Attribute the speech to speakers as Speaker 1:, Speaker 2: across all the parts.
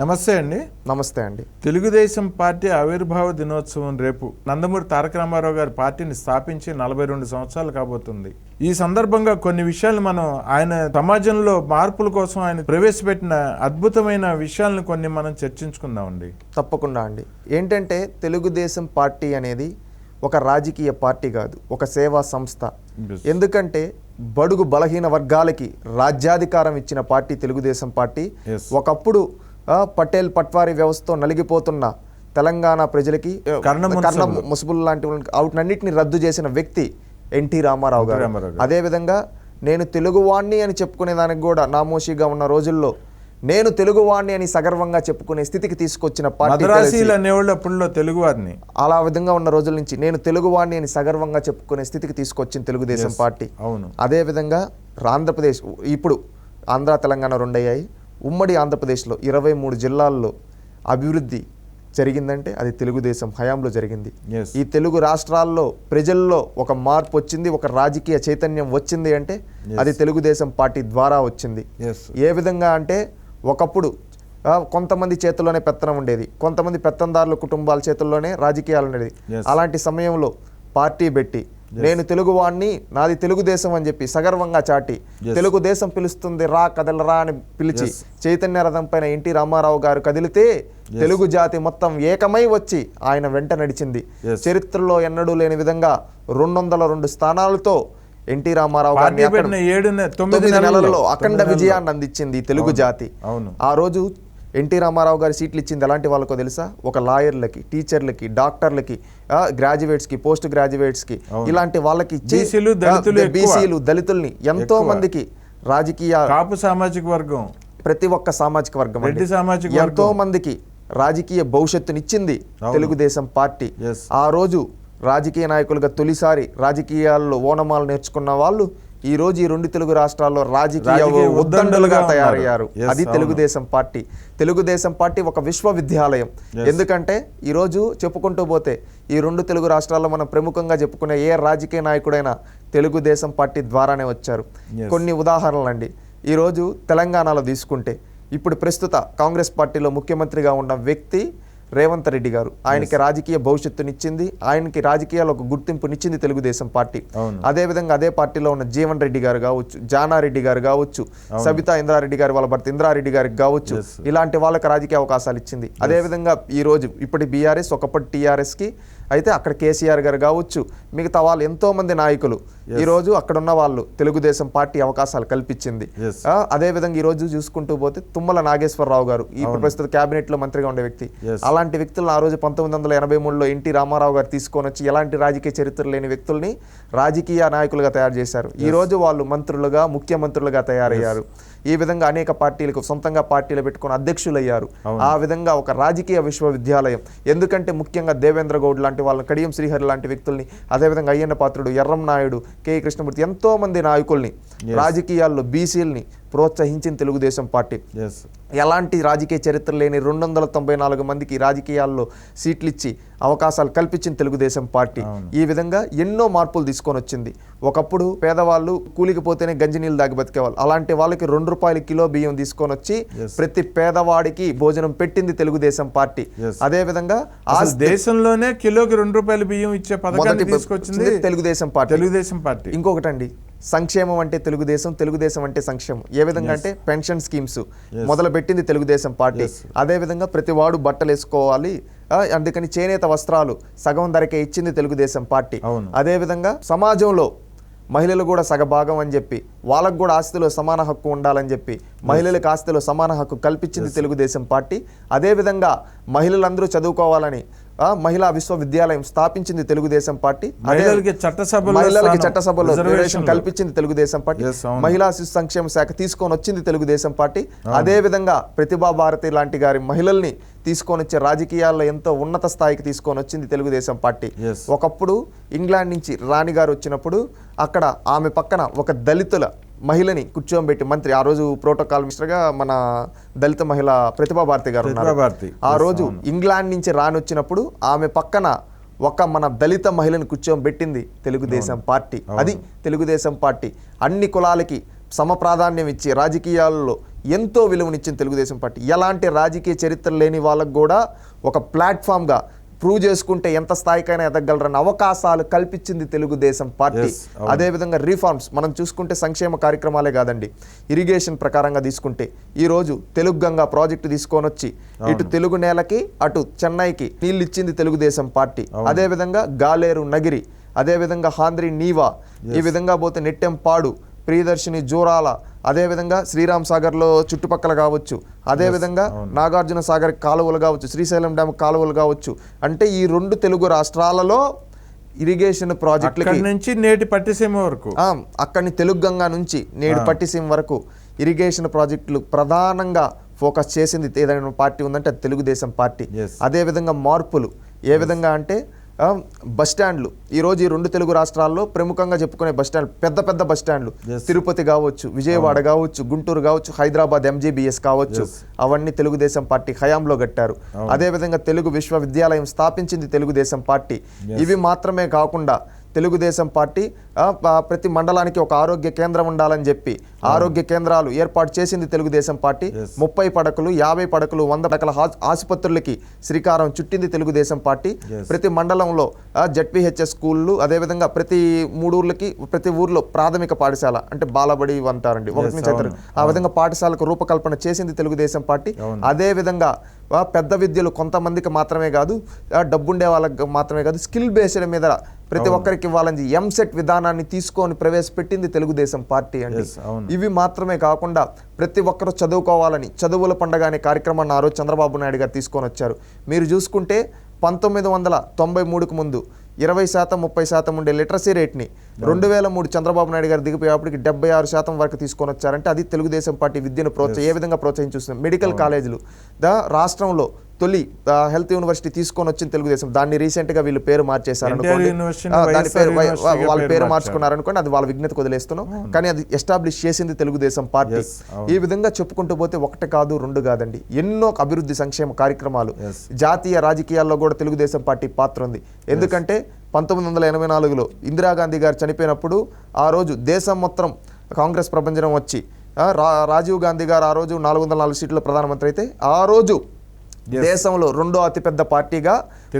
Speaker 1: నమస్తే అండి.
Speaker 2: నమస్తే అండి.
Speaker 1: తెలుగుదేశం పార్టీ ఆవిర్భావ దినోత్సవం రేపు నందమూరి తారక రామారావు గారి పార్టీని స్థాపించి నలభై రెండు సంవత్సరాలు కాబోతుంది. ఈ సందర్భంగా కొన్ని విషయాలు మనం ఆయన సమాజంలో మార్పుల కోసం ఆయన ప్రవేశపెట్టిన అద్భుతమైన విషయాలను కొన్ని మనం చర్చించుకుందామండి.
Speaker 2: తప్పకుండా అండి. ఏంటంటే తెలుగుదేశం పార్టీ అనేది ఒక రాజకీయ పార్టీ కాదు ఒక సేవా సంస్థ. ఎందుకంటే బడుగు బలహీన వర్గాలకి రాజ్యాధికారం ఇచ్చిన పార్టీ తెలుగుదేశం పార్టీ. ఒకప్పుడు పటేల్ పట్వారీ వ్యవస్థతో నలిగిపోతున్న తెలంగాణ ప్రజలకి
Speaker 1: కర్ణ
Speaker 2: ముసుబుల్ లాంటి వాటినన్నింటినీ రద్దు చేసిన వ్యక్తి ఎన్టీ రామారావు గారు. అదేవిధంగా నేను తెలుగువాణ్ణి అని చెప్పుకునే దానికి కూడా నామోషిగా ఉన్న రోజుల్లో నేను తెలుగువాణ్ణి అని సగర్వంగా చెప్పుకునే స్థితికి తీసుకొచ్చిన పార్టీ
Speaker 1: మద్రాసీలు అనేవాళ్ళు అప్పుడులో తెలుగువారిని.
Speaker 2: అలా విధంగా ఉన్న రోజుల నుంచి నేను తెలుగువాణ్ణి అని సగర్వంగా చెప్పుకునే స్థితికి తీసుకొచ్చింది తెలుగుదేశం. పార్టీ.
Speaker 1: అవును.
Speaker 2: అదే విధంగా ఆంధ్రప్రదేశ్ ఇప్పుడు ఆంధ్ర తెలంగాణ రెండయ్యాయి. ఉమ్మడి ఆంధ్రప్రదేశ్లో ఇరవై మూడు జిల్లాల్లో అభివృద్ధి జరిగిందంటే అది తెలుగుదేశం హయాంలో జరిగింది. ఈ తెలుగు రాష్ట్రాల్లో ప్రజల్లో ఒక మార్పు వచ్చింది ఒక రాజకీయ చైతన్యం వచ్చింది అంటే. అది తెలుగుదేశం పార్టీ ద్వారా వచ్చింది ఏ విధంగా అంటే ఒకప్పుడు కొంతమంది చేతుల్లోనే పెత్తనం ఉండేది కొంతమంది పెత్తందారుల కుటుంబాల చేతుల్లోనే రాజకీయాలు ఉండేది. అలాంటి సమయంలో పార్టీ పెట్టి నేను తెలుగువాణ్ణి నాది తెలుగుదేశం అని చెప్పి సగర్వంగా చాటి. తెలుగుదేశం పిలుస్తుంది రా కదలరా అని పిలిచి. చైతన్య రథం పైన ఎన్టీ రామారావు గారు కదిలితే తెలుగు జాతి మొత్తం ఏకమై వచ్చి ఆయన వెంట నడిచింది. చరిత్రలో ఎన్నడూ లేని విధంగా రెండు వందల రెండు స్థానాలతో ఎన్టీ రామారావు గారిని
Speaker 1: తొమ్మిది నెలల్లో
Speaker 2: అఖండ. విజయాన్ని అందించింది తెలుగు జాతి ఆ రోజు ఎన్టీ రామారావు గారి సీట్లు ఇచ్చింది ఎలాంటి వాళ్ళకో తెలుసా ఒక లాయర్లకి టీచర్లకి డాక్టర్లకి ఆ, గ్రాడ్యుయేట్స్కి పోస్ట్ గ్రాడ్యుయేట్స్కి
Speaker 1: అవును.
Speaker 2: ఇలాంటి వాళ్ళకి ఇచ్చి
Speaker 1: బీసీలు,
Speaker 2: దళితుల్ని ఎంతో. మందికి రాజకీయ
Speaker 1: కాపు సామాజిక వర్గం
Speaker 2: ప్రతి ఒక్క సామాజిక వర్గం
Speaker 1: సామాజిక
Speaker 2: ఎంతో మందికి రాజకీయ భవిష్యత్తునిచ్చింది. తెలుగుదేశం పార్టీ. ఆ రోజు రాజకీయ నాయకులుగా తొలిసారి రాజకీయాల్లో ఓనమాలు నేర్చుకున్న వాళ్ళు ఈ రోజు ఈ రెండు తెలుగు రాష్ట్రాల్లో రాజకీయ ఉద్దండులుగా తయారయ్యారు అది. తెలుగుదేశం పార్టీ తెలుగుదేశం పార్టీ ఒక విశ్వవిద్యాలయం. ఎందుకంటే ఈ రోజు చెప్పుకుంటూ పోతే ఈ రెండు తెలుగు రాష్ట్రాల్లో మనం ప్రముఖంగా చెప్పుకునే ఏ రాజకీయ నాయకుడైనా తెలుగుదేశం పార్టీ ద్వారానే వచ్చారు. కొన్ని ఉదాహరణలు అండి ఈరోజు తెలంగాణలో తీసుకుంటే ఇప్పుడు ప్రస్తుత కాంగ్రెస్ పార్టీలో ముఖ్యమంత్రిగా ఉన్న వ్యక్తి రేవంత్ రెడ్డి గారు. ఆయనకి రాజకీయ భవిష్యత్తునిచ్చింది. ఆయనకి రాజకీయాల్లో ఒక గుర్తింపునిచ్చింది తెలుగుదేశం పార్టీ.
Speaker 1: అవును.
Speaker 2: అదే విధంగా అదే పార్టీలో ఉన్న జీవన్ రెడ్డి గారు కావచ్చు జానారెడ్డి గారు కావచ్చు సబితా ఇంద్రారెడ్డి గారి వాళ్ళ భర్త ఇంద్రారెడ్డి గారికి కావచ్చు. ఇలాంటి వాళ్ళకి రాజకీయ అవకాశాలు ఇచ్చింది అదే విధంగా ఈ రోజు ఇప్పటి బీఆర్ఎస్ ఒకప్పటి టీఆర్ఎస్కి అయితే అక్కడ కేసీఆర్ గారు కావచ్చు మిగతా వాళ్ళు ఎంతో మంది నాయకులు ఈ రోజు అక్కడ ఉన్న వాళ్ళు తెలుగుదేశం పార్టీ అవకాశాలు కల్పించింది.
Speaker 1: Yes.
Speaker 2: ఆ, అదే విధంగా ఈ రోజు చూసుకుంటూ పోతే తుమ్మల నాగేశ్వరరావు గారు ఇప్పుడు ప్రస్తుత కేబినెట్లో మంత్రిగా ఉండే వ్యక్తి. అలాంటి వ్యక్తులను ఆ రోజు పంతొమ్మిది వందల ఎనభై మూడులో ఎన్టీ రామారావు గారు తీసుకొని వచ్చి ఎలాంటి రాజకీయ చరిత్ర లేని వ్యక్తుల్ని రాజకీయ నాయకులుగా తయారు చేశారు. ఈ రోజు వాళ్ళు మంత్రులుగా ముఖ్యమంత్రులుగా తయారయ్యారు. ఈ విధంగా అనేక పార్టీలకు సొంతంగా పార్టీలు పెట్టుకుని అధ్యక్షులయ్యారు. ఆ విధంగా ఒక రాజకీయ విశ్వవిద్యాలయం. ఎందుకంటే ముఖ్యంగా దేవేంద్ర గౌడ్ లాంటి వాళ్ళని కడియం శ్రీహరి లాంటి వ్యక్తుల్ని అదేవిధంగా అయ్యన్న పాత్రుడు ఎర్రం నాయుడు కె. కృష్ణమూర్తి ఎంతో మంది నాయకుల్ని రాజకీయాల్లో బీసీల్ని ప్రోత్సహించిన తెలుగుదేశం పార్టీ. ఎలాంటి రాజకీయ చరిత్ర లేని రెండు వందల తొంభై నాలుగు మందికి రాజకీయాల్లో సీట్లు ఇచ్చి అవకాశాలు కల్పించిన తెలుగుదేశం పార్టీ. ఈ విధంగా ఎన్నో మార్పులు తీసుకొని వచ్చింది. ఒకప్పుడు పేదవాళ్ళు కూలికి పోతేనే గంజి నీళ్ళు దాగి బతికేవాళ్ళు. అలాంటి వాళ్ళకి రెండు రూపాయల కిలో బియ్యం తీసుకొని వచ్చి. ప్రతి పేదవాడికి భోజనం పెట్టింది తెలుగుదేశం పార్టీ. అదే విధంగా
Speaker 1: అసలు దేశంలోనే కిలోకి రెండు రూపాయల బియ్యం ఇచ్చే పథకాన్ని తీసుకొచ్చింది
Speaker 2: తెలుగుదేశం పార్టీ.
Speaker 1: తెలుగుదేశం పార్టీ.
Speaker 2: ఇంకొకటండి. సంక్షేమం అంటే తెలుగుదేశం తెలుగుదేశం అంటే సంక్షేమం. ఏ విధంగా అంటే పెన్షన్ స్కీమ్స్. మొదలు పెట్టింది తెలుగుదేశం పార్టీ.
Speaker 1: Yes.
Speaker 2: అదే విధంగా ప్రతి వాడు బట్టలు వేసుకోవాలి అందుకని చేనేత వస్త్రాలు సగం ధరకే ఇచ్చింది తెలుగుదేశం పార్టీ.
Speaker 1: అవును.
Speaker 2: అదే విధంగా సమాజంలో మహిళలు కూడా సగభాగం అని చెప్పి వాళ్ళకు కూడా ఆస్తిలో సమాన హక్కు ఉండాలని చెప్పి మహిళలకు ఆస్తిలో సమాన హక్కు కల్పించింది తెలుగుదేశం పార్టీ. అదే విధంగా మహిళలందరూ చదువుకోవాలని మహిళా విశ్వవిద్యాలయం స్థాపించింది తెలుగుదేశం పార్టీ
Speaker 1: మహిళలకి చట్టసభలో
Speaker 2: రిజర్వేషన్. కల్పించింది తెలుగుదేశం పార్టీ. మహిళా శిశు సంక్షేమ శాఖ తీసుకొని వచ్చింది తెలుగుదేశం పార్టీ అదే విధంగా ప్రతిభా భారతి లాంటి గారి మహిళల్ని తీసుకొని వచ్చే రాజకీయాల్లో ఎంతో ఉన్నత స్థాయికి తీసుకొని వచ్చింది తెలుగుదేశం పార్టీ. ఒకప్పుడు ఇంగ్లాండ్ నుంచి రాణి గారు వచ్చినప్పుడు అక్కడ ఆమె పక్కన ఒక దళితుల మహిళని కూర్చోబెట్టి మంత్రి ఆ రోజు ప్రోటోకాల్ మినిస్టర్గా మన దళిత మహిళ ప్రతిభా భారతి గారు
Speaker 1: భారతి.
Speaker 2: ఆ రోజు. ఇంగ్లాండ్ నుంచి రాని వచ్చినప్పుడు ఆమె పక్కన ఒక మన దళిత మహిళను కూర్చోబెట్టింది తెలుగుదేశం పార్టీ. అది తెలుగుదేశం పార్టీ. అన్ని కులాలకి సమ ప్రాధాన్యం ఇచ్చి రాజకీయాల్లో ఎంతో విలువనిచ్చిన తెలుగుదేశం పార్టీ. ఎలాంటి రాజకీయ చరిత్ర లేని వాళ్ళకు కూడా ఒక ప్లాట్ఫామ్గా ప్రూవ్ చేసుకుంటే ఎంత స్థాయికైనా ఎదగలరని అవకాశాలు కల్పించింది తెలుగుదేశం పార్టీ. అదేవిధంగా రీఫార్మ్స్ మనం చూసుకుంటే సంక్షేమ కార్యక్రమాలే కాదండి. ఇరిగేషన్ ప్రకారంగా తీసుకుంటే ఈరోజు తెలుగు గంగా ప్రాజెక్టు తీసుకొని వచ్చి ఇటు తెలుగు నేలకి అటు చెన్నైకి నీళ్ళు ఇచ్చింది తెలుగుదేశం పార్టీ. అదేవిధంగా గాలేరు నగిరి అదేవిధంగా హాంద్రి నీవా ఈ విధంగా పోతే నెట్టెంపాడు ప్రియదర్శిని జూరాల అదేవిధంగా శ్రీరామ్ సాగర్లో చుట్టుపక్కల కావచ్చు అదేవిధంగా నాగార్జున సాగర్ కాలువలు కావచ్చు శ్రీశైలం డ్యామ్ కాలువలు కావచ్చు అంటే ఈ రెండు తెలుగు రాష్ట్రాలలో ఇరిగేషన్ ప్రాజెక్టులకి
Speaker 1: అక్కడి నుంచి నేటి పట్టిసీమ వరకు.
Speaker 2: అక్కడిని తెలుగు గంగా నుంచి నేడు పట్టిసీమ వరకు ఇరిగేషన్ ప్రాజెక్టులు ప్రధానంగా ఫోకస్ చేసింది ఏదైనా పార్టీ ఉందంటే అది తెలుగుదేశం పార్టీ. అదేవిధంగా మార్పులు ఏ విధంగా అంటే ఆ, బస్ స్టాండ్లు. ఈరోజు ఈ రెండు తెలుగు రాష్ట్రాల్లో ప్రముఖంగా చెప్పుకునే బస్ స్టాండ్ పెద్ద పెద్ద బస్ స్టాండ్లు.
Speaker 1: Yes.
Speaker 2: తిరుపతి కావచ్చు విజయవాడ కావచ్చు గుంటూరు కావచ్చు హైదరాబాద్ ఎంజీబీఎస్ కావచ్చు. అవన్నీ తెలుగుదేశం పార్టీ హయాంలో కట్టారు. అదేవిధంగా తెలుగు విశ్వవిద్యాలయం స్థాపించింది తెలుగుదేశం పార్టీ. ఇవి మాత్రమే కాకుండా తెలుగుదేశం పార్టీ ప్రతి మండలానికి ఒక ఆరోగ్య కేంద్రం ఉండాలని చెప్పి ఆరోగ్య కేంద్రాలు ఏర్పాటు చేసింది తెలుగుదేశం పార్టీ. ముప్పై పడకలు యాభై పడకలు వంద పడకల ఆసుపత్రులకి శ్రీకారం చుట్టింది తెలుగుదేశం పార్టీ. ప్రతి మండలంలో జడ్పీహెచ్ఎస్ స్కూళ్ళు అదేవిధంగా ప్రతి మూడు ఊర్లకి ప్రతి ఊర్లో ప్రాథమిక పాఠశాల అంటే బాలబడి అంటారండి ఒకటి నుంచి. ఆ విధంగా పాఠశాలకు రూపకల్పన చేసింది తెలుగుదేశం పార్టీ
Speaker 1: అవును.
Speaker 2: అదే విధంగా ఆ, పెద్ద విద్యలు కొంతమందికి మాత్రమే కాదు డబ్బుండే వాళ్ళకి మాత్రమే కాదు స్కిల్ బేస్డ్ మీద ప్రతి ఒక్కరికి ఇవ్వాలని ఎంసెట్ విధానాన్ని తీసుకొని ప్రవేశపెట్టింది తెలుగుదేశం పార్టీ అండి. ఇవి మాత్రమే కాకుండా ప్రతి ఒక్కరూ చదువుకోవాలని చదువుల పండగ అనే కార్యక్రమాన్ని ఆ రోజు చంద్రబాబు నాయుడు గారు తీసుకొని వచ్చారు. మీరు చూసుకుంటే పంతొమ్మిది వందల తొంభై మూడుకు ముందు ఇరవై శాతం ముప్పై శాతం ఉండే లిటరసీ రేట్ని రెండు వేల మూడు చంద్రబాబు నాయుడు గారు దిగిపోయేప్పటికి డెబ్బై ఆరు శాతం వరకు తీసుకొని వచ్చారంటే అది తెలుగుదేశం పార్టీ విద్యను ప్రోత్సహ ఏ విధంగా ప్రోత్సహించుస్తుంది మెడికల్ కాలేజీలు. దా రాష్ట్రంలో తొలి హెల్త్ యూనివర్సిటీ తీసుకొని వచ్చింది తెలుగుదేశం దాన్ని రీసెంట్గా వీళ్ళు పేరు మార్చేశారు అనుకోండి. దాని పేరు వాళ్ళ
Speaker 1: పేరు.
Speaker 2: మార్చుకున్నారు అనుకోండి అది వాళ్ళ విజ్ఞతకు వదిలేస్తున్నాం కానీ అది ఎస్టాబ్లిష్ చేసింది తెలుగుదేశం పార్టీ. ఈ విధంగా చెప్పుకుంటూ పోతే ఒకటి కాదు రెండు కాదండి ఎన్నో అభివృద్ధి సంక్షేమ కార్యక్రమాలు. జాతీయ రాజకీయాల్లో కూడా తెలుగుదేశం పార్టీ పాత్ర ఉంది ఎందుకంటే పంతొమ్మిది వందల ఎనభై నాలుగులో ఇందిరాగాంధీ గారు చనిపోయినప్పుడు ఆ రోజు దేశం మొత్తం కాంగ్రెస్ ప్రభంజనం వచ్చి రాజీవ్ గాంధీ గారు ఆ రోజు నాలుగు వందల నాలుగు సీట్ల ప్రధానమంత్రి అయితే ఆ రోజు దేశంలో రెండో అతిపెద్ద పార్టీగా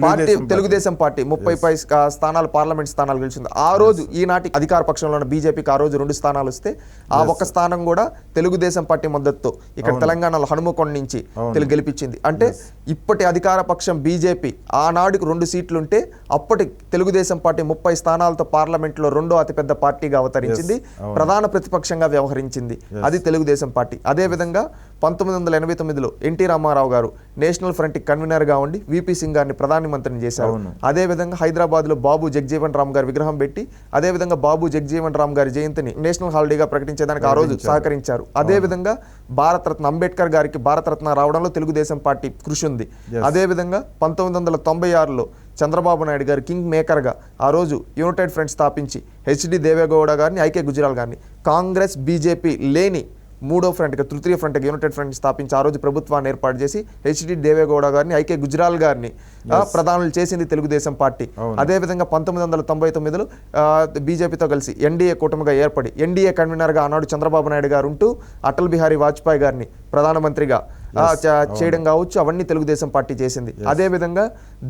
Speaker 2: పార్టీ. తెలుగుదేశం పార్టీ ముప్పై పై స్థానాలు పార్లమెంట్ స్థానాలు గెలిచింది. ఆ రోజు ఈనాటి అధికార పక్షంలో ఉన్న బీజేపీకి ఆ రోజు రెండు స్థానాలు వస్తే ఆ ఒక్క స్థానం కూడా తెలుగుదేశం పార్టీ మద్దతుతో ఇక్కడ తెలంగాణలో హనుమకొండ నుంచి. తెలుగు గెలిపించింది. అంటే ఇప్పటి అధికార పక్షం బీజేపీ ఆనాడుకు రెండు సీట్లుంటే అప్పటి తెలుగుదేశం పార్టీ ముప్పై స్థానాలతో పార్లమెంట్లో రెండో అతిపెద్ద పార్టీగా అవతరించింది. ప్రధాన ప్రతిపక్షంగా వ్యవహరించింది. అది తెలుగుదేశం పార్టీ. అదే విధంగా పంతొమ్మిది వందల ఎనభై తొమ్మిదిలో ఎన్టీ రామారావు గారు నేషనల్ ఫ్రంట్ కన్వీనర్గా ఉండి విపి సింగ్ గారిని ప్రధానమంత్రిని చేశారు. అదే విధంగా హైదరాబాద్లో బాబు జగజీవన్ రామ్ గారి విగ్రహం పెట్టి అదే విధంగా బాబు జగజీవన్ రామ్ గారి జయంతిని నేషనల్ హాలిడేగా ప్రకటించేదానికి ఆ రోజు సహకరించారు. అదే విధంగా భారతరత్న అంబేద్కర్ గారికి భారతరత్న రావడంలో తెలుగుదేశం పార్టీ కృషి ఉంది.
Speaker 1: Yes.
Speaker 2: అదే విధంగా పంతొమ్మిది వందల తొంభై ఆరులో చంద్రబాబు నాయుడు గారు కింగ్ మేకర్గా ఆ రోజు యునైటెడ్ ఫ్రంట్ స్థాపించి హెచ్డి దేవేగౌడ గారిని ఐకే గుజరాల్ గారిని కాంగ్రెస్ బీజేపీ లేని మూడో ఫ్రంట్గా తృతీయ ఫ్రంట్గా యునైటెడ్ ఫ్రంట్ స్థాపించి ఆ రోజు ప్రభుత్వాన్ని ఏర్పాటు చేసి హెచ్డి దేవేగౌడ గారిని ఐకే గుజరాల్ గారిని ప్రధానులు చేసింది తెలుగుదేశం పార్టీ. అదేవిధంగా పంతొమ్మిది వందల తొంభై తొమ్మిదిలో బీజేపీతో కలిసి ఎన్డీఏ కూటమిగా ఏర్పడి ఎన్డీఏ కన్వీనర్గా ఆనాడు చంద్రబాబు నాయుడు గారు ఉంటూ అటల్ బిహారీ వాజ్పేయి గారిని ప్రధానమంత్రిగా చేయడం కావచ్చు అవన్నీ తెలుగుదేశం పార్టీ చేసింది. అదేవిధంగా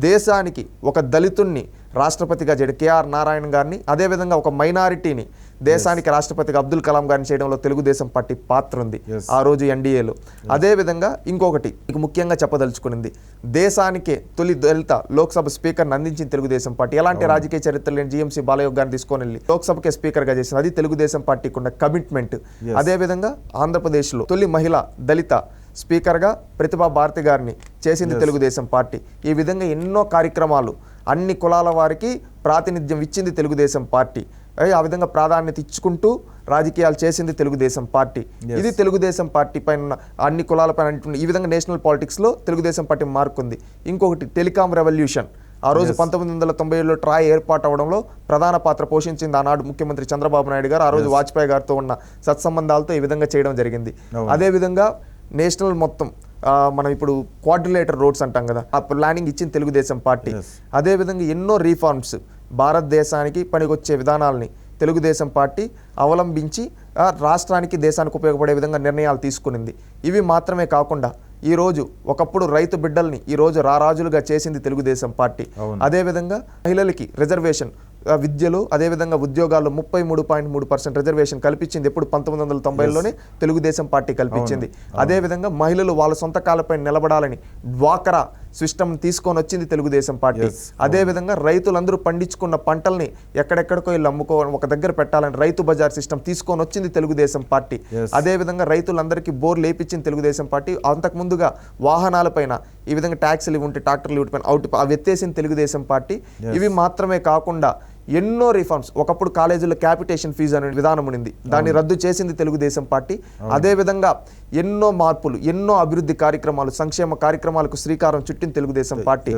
Speaker 2: దేశానికి ఒక దళితుణ్ణి రాష్ట్రపతిగా చేయడం కేఆర్ నారాయణ గారిని అదేవిధంగా ఒక మైనారిటీని దేశానికి రాష్ట్రపతిగా అబ్దుల్ కలాం గారిని చేయడంలో తెలుగుదేశం పార్టీ పాత్ర ఉంది. ఆ రోజు ఎన్డీఏలో. అదేవిధంగా ఇంకొకటి మీకు ముఖ్యంగా చెప్పదలుచుకునింది. దేశానికే తొలి దళిత లోక్సభ స్పీకర్ని అందించిన తెలుగుదేశం పార్టీ. ఎలాంటి రాజకీయ చరిత్ర లేని జీఎంసీ బాలయోగ్ గారిని తీసుకొని వెళ్ళి లోక్సభకే స్పీకర్గా చేసింది. అది తెలుగుదేశం పార్టీకి ఉన్న కమిట్మెంట్. అదేవిధంగా ఆంధ్రప్రదేశ్లో తొలి మహిళ దళిత స్పీకర్గా ప్రతిభా భారతి గారిని చేసింది తెలుగుదేశం పార్టీ. ఈ విధంగా ఎన్నో కార్యక్రమాలు అన్ని కులాల వారికి ప్రాతినిధ్యం ఇచ్చింది తెలుగుదేశం పార్టీ. ఆ విధంగా ప్రాధాన్యత ఇచ్చుకుంటూ రాజకీయాలు చేసింది తెలుగుదేశం పార్టీ. ఇది తెలుగుదేశం పార్టీ పైన ఉన్న అన్ని కులాలపైన అంటున్న- ఈ విధంగా నేషనల్ పాలిటిక్స్లో తెలుగుదేశం పార్టీ మార్కుంది. ఇంకొకటి టెలికాం రెవల్యూషన్. ఆ రోజు పంతొమ్మిది వందల తొంభై ఏడులో ట్రాయ్ ఏర్పాటు అవడంలో ప్రధాన పాత్ర పోషించింది ఆనాడు ముఖ్యమంత్రి చంద్రబాబు నాయుడు గారు. ఆ రోజు వాజ్పేయి గారితో ఉన్న సత్సంబంధాలతో ఈ విధంగా చేయడం జరిగింది. అదేవిధంగా నేషనల్ మొత్తం మనం ఇప్పుడు క్వాడ్రిలేటర్ రోడ్స్ అంటాం కదా ఆ ప్లానింగ్ ఇచ్చింది తెలుగుదేశం పార్టీ. అదేవిధంగా ఎన్నో రీఫార్మ్స్ భారతదేశానికి పనికొచ్చే విధానాల్ని తెలుగుదేశం పార్టీ అవలంబించి రాష్ట్రానికి దేశానికి ఉపయోగపడే విధంగా నిర్ణయాలు తీసుకునింది. ఇవి మాత్రమే కాకుండా ఈ రోజు ఒకప్పుడు రైతు బిడ్డల్ని ఈ రోజు రారాజులుగా చేసింది తెలుగుదేశం పార్టీ. అదేవిధంగా మహిళలకి రిజర్వేషన్ విద్యలో అదేవిధంగా ఉద్యోగాల్లో ముప్పై మూడు పాయింట్ మూడు పర్సెంట్ రిజర్వేషన్ కల్పించింది ఎప్పుడు పంతొమ్మిది వందల తొంభైలోనే తెలుగుదేశం పార్టీ కల్పించింది. అదేవిధంగా మహిళలు వాళ్ళ సొంత కాళ్ళపై నిలబడాలని డ్వాకరా సిస్టమ్ తీసుకొని వచ్చింది తెలుగుదేశం పార్టీ. అదేవిధంగా రైతులందరూ పండించుకున్న పంటల్ని ఎక్కడెక్కడికో వీళ్ళు అమ్ముకో ఒక దగ్గర పెట్టాలని రైతు బజార్ సిస్టమ్ తీసుకొని వచ్చింది తెలుగుదేశం పార్టీ. అదేవిధంగా రైతులందరికీ బోర్లు వేపించింది తెలుగుదేశం పార్టీ. అంతకు ముందుగా వాహనాలపైన ఈ విధంగా ట్యాక్సీలు ఇవి ఉంటే ట్రాక్టర్లు ఇవి పైన అవుట్ అవి ఎత్తేసింది తెలుగుదేశం పార్టీ. ఇవి మాత్రమే కాకుండా ఎన్నో రిఫార్మ్స్ ఒకప్పుడు కాలేజీలో క్యాపిటేషన్ ఫీజు అనే విధానం ఉండింది. దాన్ని రద్దు చేసింది తెలుగుదేశం పార్టీ. అదేవిధంగా ఎన్నో మార్పులు ఎన్నో అభివృద్ధి కార్యక్రమాలు సంక్షేమ కార్యక్రమాలకు శ్రీకారం చుట్టింది తెలుగుదేశం పార్టీ.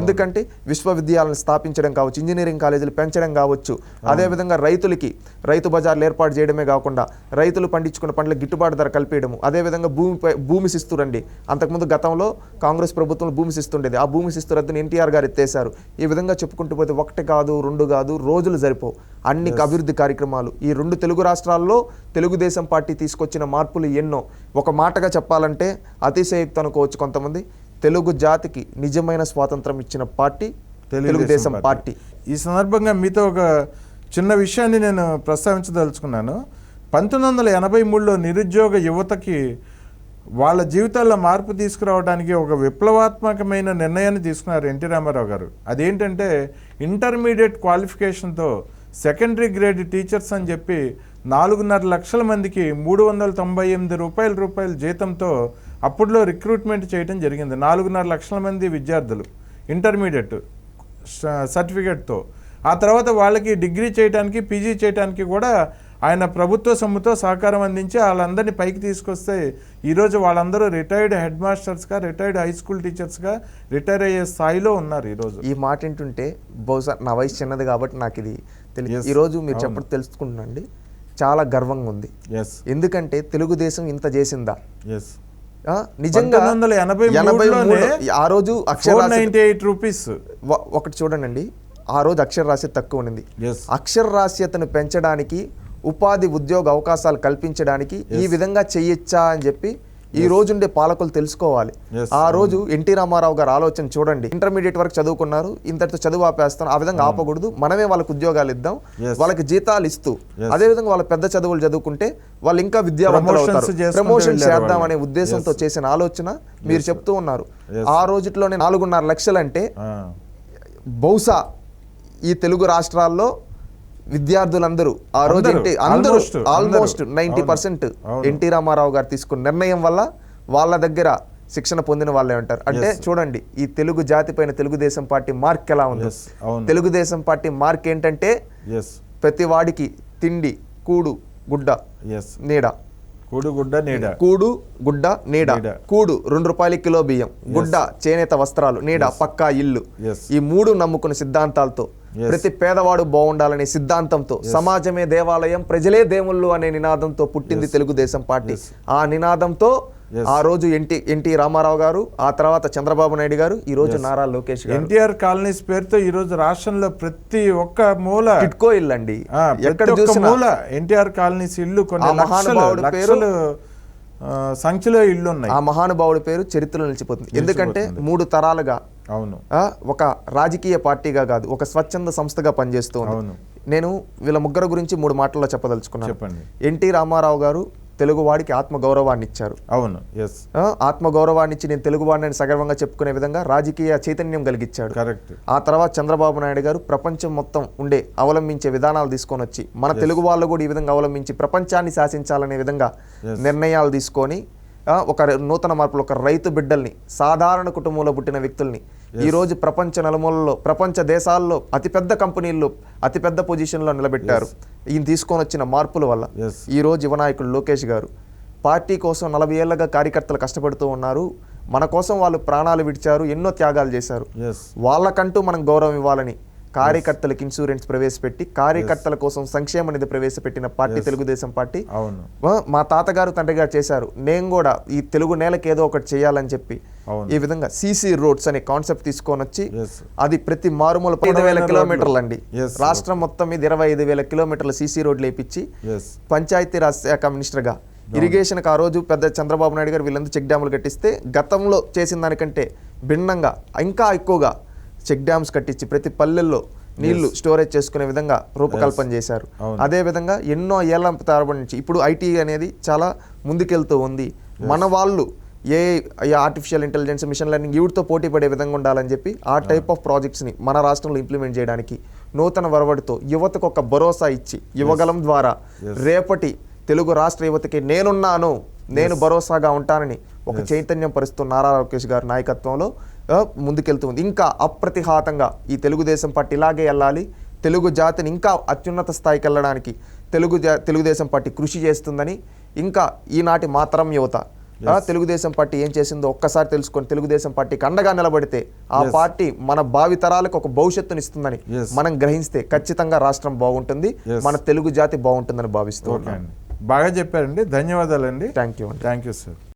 Speaker 2: ఎందుకంటే విశ్వవిద్యాలయాలను స్థాపించడం కావచ్చు ఇంజనీరింగ్ కాలేజీలు పెంచడం కావచ్చు. అదేవిధంగా రైతులకి రైతు బజార్లు ఏర్పాటు చేయడమే కాకుండా రైతులు పండించుకున్న పంటలకు గిట్టుబాటు ధర కల్పించడము అదేవిధంగా భూమిపై భూమి శిస్తు రండి. అంతకుముందు గతంలో కాంగ్రెస్ ప్రభుత్వంలో భూమి శిస్తు ఉండేది. ఆ భూమి శిస్తు రద్దుని ఎన్టీఆర్ గారు ఎత్తేశారు. ఈ విధంగా చెప్పుకుంటూ పోతే ఒకటి కాదు రెండు కాదు రోజులు సరిపోవు. అన్ని అభివృద్ధి కార్యక్రమాలు. ఈ రెండు తెలుగు రాష్ట్రాల్లో తెలుగుదేశం పార్టీ తీసుకొచ్చిన మార్పులు ఎన్నో. ఒక మాటగా చెప్పాలంటే అతిశయోక్తి అనుకోవచ్చు కొంతమంది తెలుగు జాతికి నిజమైన స్వాతంత్రం ఇచ్చిన పార్టీ తెలుగుదేశం పార్టీ.
Speaker 1: ఈ సందర్భంగా మీతో ఒక చిన్న విషయాన్ని నేను ప్రస్తావించదలుచుకున్నాను. పంతొమ్మిది వందల ఎనభై మూడులో నిరుద్యోగ యువతకి వాళ్ళ జీవితాల్లో మార్పు తీసుకురావడానికి ఒక విప్లవాత్మకమైన నిర్ణయాన్ని తీసుకున్నారు ఎన్టీ రామారావు గారు. అదేంటంటే ఇంటర్మీడియట్ క్వాలిఫికేషన్తో సెకండరీ గ్రేడ్ టీచర్స్ అని చెప్పి నాలుగున్నర లక్షల మందికి మూడు వందల తొంభై ఎనిమిది రూపాయల రూపాయల జీతంతో అప్పుడులో రిక్రూట్మెంట్ చేయడం జరిగింది. నాలుగున్నర లక్షల మంది విద్యార్థులు ఇంటర్మీడియట్ స- సర్టిఫికేట్తో. ఆ తర్వాత వాళ్ళకి డిగ్రీ చేయడానికి పీజీ చేయడానికి కూడా ఆయన ప్రభుత్వ సొమ్ముతో సహకారం అందించి వాళ్ళందరినీ పైకి తీసుకొస్తే ఈరోజు వాళ్ళందరూ రిటైర్డ్ హెడ్ మాస్టర్స్గా రిటైర్డ్ హై స్కూల్ టీచర్స్గా రిటైర్ అయ్యే స్థాయిలో ఉన్నారు ఈరోజు.
Speaker 2: ఈ మాట వింటుంటే బహుశా నా వయసు చిన్నది కాబట్టి నాకు ఇది తెలియదు
Speaker 1: Yes,
Speaker 2: ఈ రోజు మీరు. చెప్పడం తెలుసుకుంటున్నాండి చాలా గర్వంగా ఉంది.
Speaker 1: ఎస్
Speaker 2: ఎందుకంటే తెలుగుదేశం ఇంత చేసిందా? నిజంగా
Speaker 1: 1983
Speaker 2: ఎనభై
Speaker 1: లోనే
Speaker 2: ఆ రోజు
Speaker 1: ఎయిట్ రూపీస్.
Speaker 2: ఒకటి చూడండి. ఆ రోజు అక్షరాస్యత తక్కువ ఉన్నది
Speaker 1: ఎస్
Speaker 2: అక్షరాస్యతను పెంచడానికి ఉపాధి ఉద్యోగ అవకాశాలు కల్పించడానికి ఈ విధంగా చెయ్యొచ్చా అని చెప్పి ఈ రోజుండే పాలకులు తెలుసుకోవాలి ఆ రోజు ఎన్టీ రామారావు గారు ఆలోచన చూడండి ఇంటర్మీడియట్ వరకు చదువుకున్నారు ఇంతటితో చదువు ఆపేస్తాం ఆ విధంగా ఆపకూడదు మనమే వాళ్ళకి ఉద్యోగాలు ఇద్దాం. వాళ్ళకి జీతాలు ఇస్తూ. అదే విధంగా వాళ్ళ పెద్ద చదువులు చదువుకుంటే వాళ్ళు ఇంకా విద్యావంతులు అవుతారు ప్రమోషన్ చేద్దాం. అనే ఉద్దేశంతో. చేసిన ఆలోచన మీరు చెప్తూ ఉన్నారు. ఆ రోజుట్లోనే నాలుగున్నర లక్షలంటే బహుశా ఈ తెలుగు రాష్ట్రాల్లో విద్యార్థులందరూ ఆ రోజు
Speaker 1: అందరూ,
Speaker 2: ఎన్టీ అందరూ
Speaker 1: almost,
Speaker 2: almost. Ninety percent. NT Rama Rao గారు తీసుకున్న నిర్ణయం వల్ల వాళ్ళ దగ్గర శిక్షణ పొందిన వాళ్ళే ఉంటారు అంటే. చూడండి ఈ తెలుగు జాతి పైన తెలుగుదేశం పార్టీ మార్క్ ఎలా ఉంది. తెలుగుదేశం పార్టీ మార్క్ ఏంటంటే ప్రతి వాడికి తిండి కూడు గుడ్డ నీడ
Speaker 1: కూడుగుడ్డ నీడ
Speaker 2: కూడు గుడ్డ నీడ. కూడు రెండు రూపాయల కిలో బియ్యం గుడ్డ చేనేత వస్త్రాలు నీడ పక్కా ఇల్లు. ఈ మూడు నమ్ముకున్న సిద్ధాంతాలతో. ప్రతి పేదవాడు బాగుండాలనే సిద్ధాంతంతో సమాజమే దేవాలయం ప్రజలే దేవుళ్ళు అనే నినాదంతో పుట్టింది తెలుగుదేశం పార్టీ. ఆ నినాదంతో. ఆ రోజు ఎన్టీ ఎన్టీ రామారావు గారు ఆ తర్వాత చంద్రబాబు నాయుడు గారు ఈ రోజు నారా లోకేష్
Speaker 1: ఎన్టీఆర్ కాలనీస్ పేరుతో ఈ రోజు రాష్ట్రంలో ప్రతి ఒక్క మూల
Speaker 2: టిట్కో ఇల్లు అండి. ఎక్కడ చూసినా
Speaker 1: మూల ఎన్టీఆర్ కాలనీస్ ఇల్లు కొన్ని
Speaker 2: మహానుభావుడి పేరు-
Speaker 1: సంఖ్యలో ఇల్లు ఉన్నాయి
Speaker 2: ఆ మహానుభావుడి పేరు చరిత్రలో నిలిచిపోతుంది. ఎందుకంటే మూడు తరాలుగా
Speaker 1: అవును.
Speaker 2: ఒక రాజకీయ పార్టీగా కాదు ఒక స్వచ్ఛంద సంస్థగా పనిచేస్తూ ఉంది.
Speaker 1: అవును.
Speaker 2: నేను వీళ్ళ ముగ్గురు గురించి మూడు మాటల్లో చెప్పదలుచుకున్నాను.
Speaker 1: చెప్పండి.
Speaker 2: ఎన్టీ రామారావు గారు తెలుగువాడికి ఆత్మ గౌరవాన్ని ఇచ్చారు.
Speaker 1: అవును ఎస్
Speaker 2: ఆ, ఆత్మ గౌరవాన్ని ఇచ్చి నేను తెలుగువాడిని సగర్వంగా చెప్పుకునే విధంగా రాజకీయ చైతన్యం కలిగించాడు
Speaker 1: కరెక్ట్
Speaker 2: ఆ తర్వాత చంద్రబాబు నాయుడు గారు ప్రపంచం మొత్తం ఉండే అవలంబించే విధానాలు తీసుకొని వచ్చి మన తెలుగు వాళ్ళు కూడా ఈ విధంగా అవలంబించి ప్రపంచాన్ని శాసించాలనే విధంగా. నిర్ణయాలు తీసుకొని ఒక నూతన మార్పులు ఒక రైతు బిడ్డల్ని సాధారణ కుటుంబంలో పుట్టిన వ్యక్తుల్ని. ఈ రోజు ప్రపంచ నలుమూలలో ప్రపంచ దేశాల్లో అతిపెద్ద కంపెనీల్లో అతిపెద్ద పొజిషన్లో నిలబెట్టారు. ఈయన తీసుకొని వచ్చిన మార్పుల వల్ల
Speaker 1: Yes.
Speaker 2: ఈ రోజు యువ నాయకుడు లోకేష్ గారు పార్టీ కోసం నలభై ఏళ్ళగా కార్యకర్తలు కష్టపడుతూ ఉన్నారు. మన కోసం వాళ్ళు ప్రాణాలు విడిచారు ఎన్నో త్యాగాలు చేశారు. వాళ్ళకంటూ మనం గౌరవం ఇవ్వాలని కార్యకర్తలకు ఇన్సూరెన్స్ ప్రవేశపెట్టి కార్యకర్తల కోసం సంక్షేమ నిధి ప్రవేశపెట్టిన పార్టీ తెలుగుదేశం పార్టీ.
Speaker 1: అవును.
Speaker 2: మా తాతగారు తండ్రి గారు చేశారు. నేను కూడా ఈ తెలుగు నేలకి ఏదో ఒకటి చేయాలని చెప్పి. ఈ విధంగా సీసీ రోడ్స్ అనే కాన్సెప్ట్ తీసుకొని వచ్చి. అది ప్రతి మారుమూల ఐదు వేల కిలోమీటర్లు అండి. రాష్ట్రం మొత్తం మీద ఇరవై ఐదు వేల కిలోమీటర్ల సీసీ రోడ్లు వేయించి పంచాయతీరాజ్ శాఖ మినిస్టర్గా ఇరిగేషన్కి ఆ రోజు పెద్ద చంద్రబాబు నాయుడు గారు వీళ్ళందరూ చెక్ డ్యాములు కట్టిస్తే గతంలో చేసిన దానికంటే భిన్నంగా ఇంకా ఎక్కువగా చెక్ డ్యామ్స్ కట్టించి ప్రతి పల్లెల్లో నీళ్ళు స్టోరేజ్ చేసుకునే విధంగా రూపకల్పన చేశారు. అదే విధంగా ఎన్నో ఏళ్ళ తరబడి నుంచి ఇప్పుడు ఐటీ అనేది చాలా ముందుకెళ్తూ ఉంది. మన వాళ్ళు ఏ ఆర్టిఫిషియల్ ఇంటెలిజెన్స్ మిషన్ లెర్నింగ్ వీటితో పోటీ పడే విధంగా ఉండాలని చెప్పి ఆ టైప్ ఆఫ్ ప్రాజెక్ట్స్ని మన రాష్ట్రంలో ఇంప్లిమెంట్ చేయడానికి నూతన వరవడితో యువతకు ఒక భరోసా ఇచ్చి యువగలం ద్వారా రేపటి తెలుగు రాష్ట్ర యువతకి నేనున్నాను నేను భరోసాగా ఉంటానని ఒక చైతన్యం పరుస్తూ నారా లోకేష్ గారి నాయకత్వంలో ఆ, ముందుకెళ్తూ ఉంది. ఇంకా అప్రతిహాతంగా ఈ తెలుగుదేశం పార్టీ ఇలాగే వెళ్ళాలి. తెలుగు జాతిని ఇంకా అత్యున్నత స్థాయికి వెళ్ళడానికి తెలుగు జా తెలుగుదేశం పార్టీ కృషి చేస్తుందని ఇంకా ఈనాటి మాతరం యువత. తెలుగుదేశం పార్టీ ఏం చేసిందో ఒక్కసారి తెలుసుకొని తెలుగుదేశం పార్టీకి అండగా నిలబడితే ఆ పార్టీ మన భావితరాలకు ఒక భవిష్యత్తునిస్తుందని. మనం గ్రహిస్తే ఖచ్చితంగా రాష్ట్రం బాగుంటుంది. మన తెలుగు జాతి బాగుంటుందని భావిస్తూ
Speaker 1: బాగా చెప్పారండి. ధన్యవాదాలండి.
Speaker 2: థ్యాంక్ యూ అండి.
Speaker 1: Thank you sir